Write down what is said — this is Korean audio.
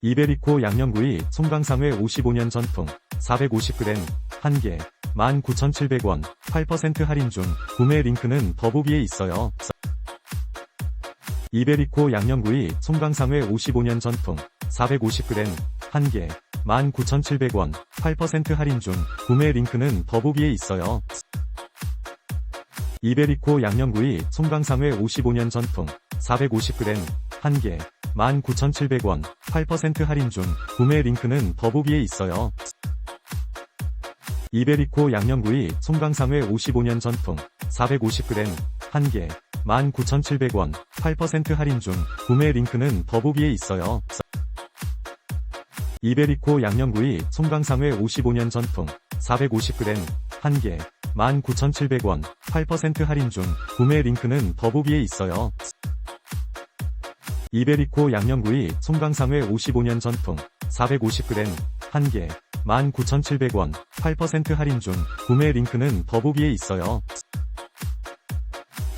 이베리코 양념구이 송강상회 55년 전통 450g 1개 19,700원 8% 할인 중 구매 링크는 더보기에 있어요. 이베리코 양념구이 송강상회 55년 전통 450g 1개 19,700원 8% 할인 중 구매 링크는 더보기에 있어요. 이베리코 양념구이 송강상회 55년 전통 450g 1개 19,700원 8% 할인 중 구매 링크는 더보기에 있어요. 이베리코 양념구이 송강상회 55년 전통 450g 1개 19,700원 8% 할인 중 구매 링크는 더보기에 있어요. 이베리코 양념구이 송강상회 55년 전통 450g 1개 19,700원 8% 할인 중 구매 링크는 더보기에 있어요. 이베리코 양념구이 송강상회 55년 전통 450g 1개 19,700원 8% 할인 중 구매 링크는 더보기에 있어요.